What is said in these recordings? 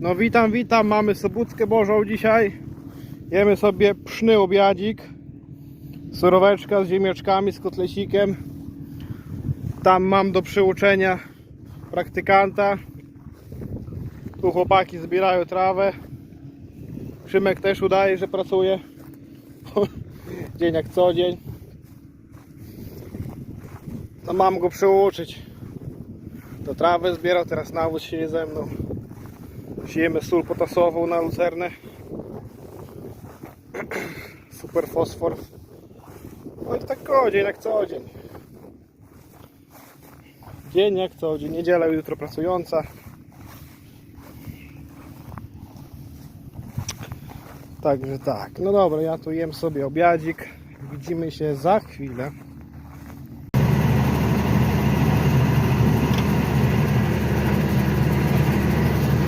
No witam, witam, mamy Sobótkę Bożą dzisiaj. Jemy sobie pszny obiadzik. Suroweczka z ziemniaczkami, z kotlecikiem. Tam mam do przyuczenia praktykanta. Tu chłopaki zbierają trawę. Szymek też udaje, że pracuje. Dzień jak co dzień. No mam go przyuczyć. Do trawy zbierał, teraz nawóz się ze mną. Siejemy sól potasową na lucernę. Super fosfor. No i tak o, dzień jak co dzień. Dzień jak co dzień. Niedziela jutro pracująca. Także tak. No dobra, ja tu jem sobie obiadzik. Widzimy się za chwilę.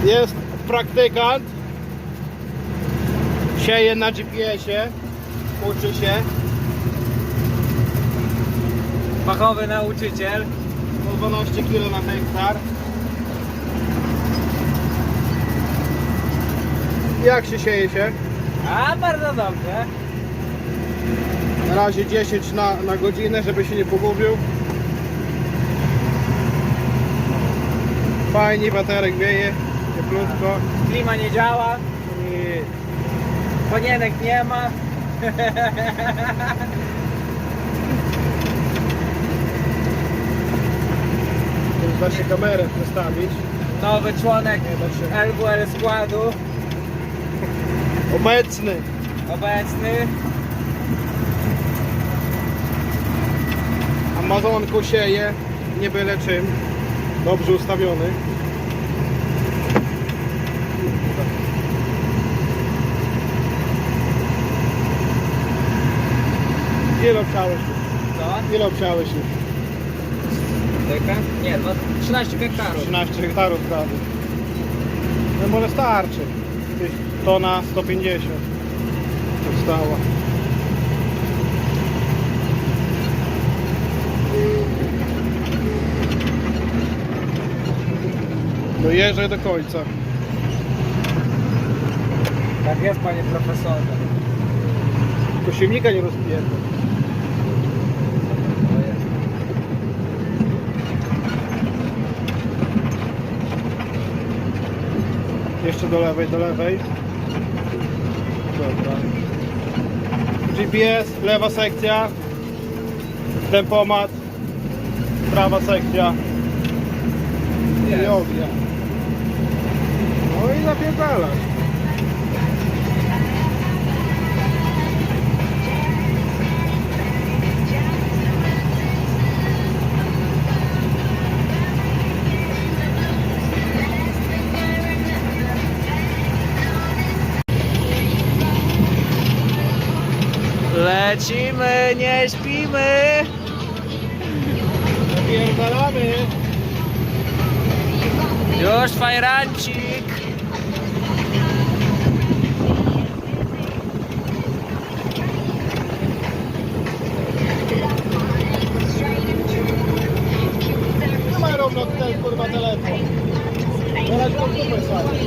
Jest praktykant. Sieje na GPS-ie. Uczy się. Fachowy nauczyciel. Po 12 kg na hektar. Jak się sieje się? A, bardzo dobrze. Na razie 10 na, na godzinę, żeby się nie pogubił. Fajnie, baterek wieje, cieplutko. Klima nie działa. Panienek nie ma. da się kamerę przestawić. Nowy członek. LWL składu. Obecny. Obecny. Amazonką sieje, nie byle czym. Dobrze ustawiony. Ile obciąłeś już? Co? Ile obciąłeś już? Tyka? Nie, dwa- 13 hektarów. 13 hektarów prawie. No może starczy. Gdzieś Tona 150 została. Dojeżdżaj do końca. Tak jest, panie profesorze. Tylko silnika nie rozpijemy. Jeszcze do lewej, do lewej. Dobra. GPS, lewa sekcja. Tempomat. Prawa sekcja. I Jest. ognia. No i zapierdalasz. Lecimy, nie śpimy. Zapierdalamy. Już fajrancik. Numerą na ten kurwa telefon. Teraz kupę sobie.